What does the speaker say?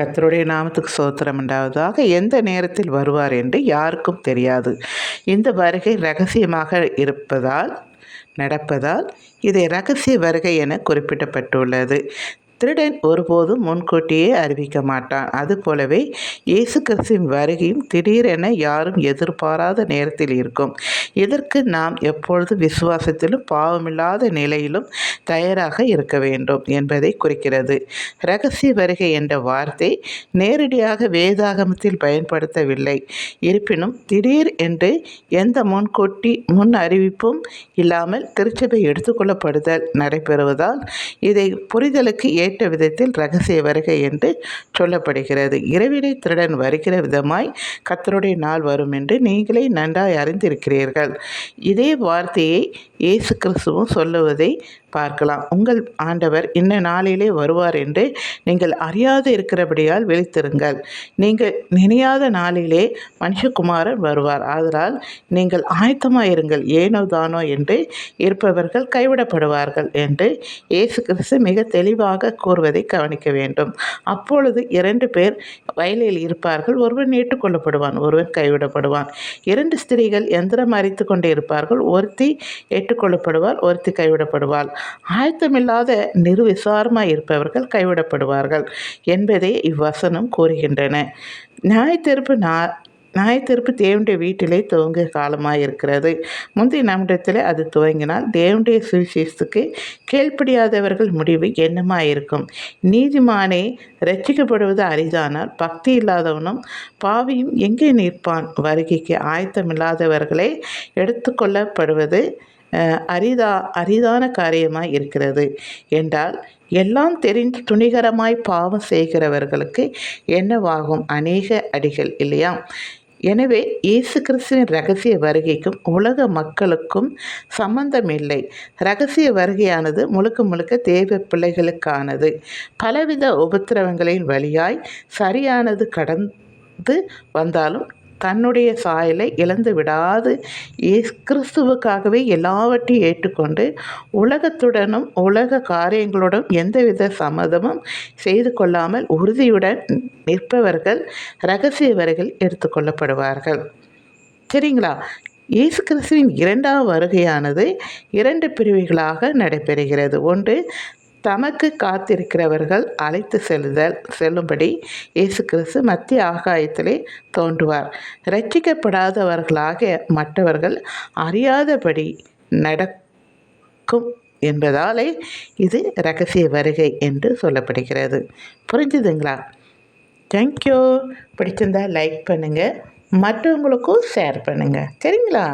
கத்தருடைய நாமத்துக்கு சோத்திரம் உண்டாவதாக எந்த நேரத்தில் வருவார் என்று யாருக்கும் தெரியாது. இந்த வருகை ரகசியமாக இருப்பதால் நடப்பதால் இதை ரகசிய வருகை என குறிப்பிடப்பட்டுள்ளது. திருடன் ஒருபோதும் முன்கூட்டியே அறிவிக்க மாட்டான். அதுபோலவே இயேசு கிறிஸ்துவின் வருகையும் திடீரென யாரும் எதிர்பாராத நேரத்தில் இருக்கும். இதற்கு நாம் எப்பொழுது விசுவாசத்திலும் பாவமில்லாத நிலையிலும் தயாராக இருக்க வேண்டும் என்பதை குறிக்கிறது. ரகசிய வருகை என்ற வார்த்தை நேரடியாக வேதாகமத்தில் பயன்படுத்தவில்லை. இருப்பினும் திடீர் என்று எந்த முன்கூட்டி முன் அறிவிப்பும் இல்லாமல் திருச்சபை எடுத்துக்கொள்ளப்படுதல் நடைபெறுவதால் இதை புரிதலுக்கு ஏற்ற விதத்தில் ரகசிய வருகை என்று சொல்லப்படுகிறது. இரவினை திருடன் வருகிற விதமாய் கத்தருடைய நாள் வரும் என்று நீங்களே நன்றாய் அறிந்திருக்கிறீர்கள். இதே வார்த்தையை இயேசு கிறிஸ்துவும் சொல்லுவதை பார்க்கலாம். உங்கள் ஆண்டவர் இன்ன நாளிலே வருவார் என்று நீங்கள் அறியாது இருக்கிறபடியால் விழித்திருங்கள். நீங்கள் நினையாத நாளிலே மனுஷகுமாரன் வருவார். ஆதலால் நீங்கள் ஆயத்தமாயிருங்கள் ஏனோ தானோ என்று இருப்பவர்கள் கைவிடப்படுவார்கள் என்று இயேசு கிறிஸ்து மிக தெளிவாக கூறுவதை கவனிக்க வேண்டும். அப்பொழுது இரண்டு பேர் வயலில் இருப்பார்கள். ஒருவன் ஏற்றுக்கொள்ளப்படுவான் ஒருவன் கைவிடப்படுவான். இரண்டு ஸ்திரீகள் எந்திரம் அரித்து கொண்டே இருப்பார்கள் ஒருத்தி ஏற்றுக்கொள்ளப்படுவாள் ஒருத்தி கைவிடப்படுவாள். ஆயத்தமில்லாத நிர்விசாரமாக இருப்பவர்கள் கைவிடப்படுவார்கள் என்பதே இவ்வசனம் கூறுகின்றன. நியாயத்தீர்ப்பு நா நியாயத்தீர்ப்பு தேவனுடைய வீட்டிலே துவங்க காலமாக இருக்கிறது முந்தைய நம்மிடத்தில் அது துவங்கினால் தேவனுடைய சுவிசேஷத்துக்கு கேள்படியாதவர்கள் முடிவு என்னமாக இருக்கும் நீதிமானே ரட்சிக்கப்படுவது அரிதானால் பக்தி இல்லாதவனும் பாவியும் எங்கே நிற்பான்? வருகைக்கு ஆயத்தமில்லாதவர்களே எடுத்துக்கொள்ளப்படுவது அரிதா அரிதான காரியமாக இருக்கிறது. என்றால் எல்லாம் தெரிந்து துணிகரமாய் பாவம் செய்கிறவர்களுக்கு என்னவாகும்? அநேக அடிகள் இல்லையா? எனவே இயேசு கிறிஸ்துவின் ரகசிய வருகைக்கும் உலக மக்களுக்கும் சம்பந்தம் இல்லை ரகசிய வருகையானது முழுக்க முழுக்க தேவ பிள்ளைகளுக்கானது. பலவித உபத்திரவங்களின் வழியாய் சரியானது கடந்து வந்தாலும் தன்னுடைய சாயலை இழந்து விடாது. கிறிஸ்துவுக்காகவே எல்லாவற்றையும் ஏற்றுக்கொண்டு உலகத்துடனும் உலக காரியங்களுடன் எந்தவித சம்மதமும் செய்து கொள்ளாமல் உறுதியுடன் நிற்பவர்கள் ரகசியவர்கள் எடுத்துக்கொள்ளப்படுவார்கள் சரிங்களா? இயேசு கிறிஸ்துவின் இரண்டாம் வருகையானது இரண்டு பிரிவுகளாக நடைபெறுகிறது. ஒன்று தமக்கு காத்திருக்கிறவர்கள் அழைத்து செல்லுதல் செல்லும்படி இயேசு கிறிஸ்து மத்திய ஆகாயத்திலே தோன்றுவார். ரட்சிக்கப்படாதவர்களாக மற்றவர்கள் அறியாதபடி நடக்கும் என்பதாலே இது ரகசிய வருகை என்று சொல்லப்படுகிறது. புரிஞ்சுதுங்களா? தேங்க்யூ பிடிச்சிருந்தா லைக் பண்ணுங்கள் மற்றவங்களுக்கும் ஷேர் பண்ணுங்கள் சரிங்களா?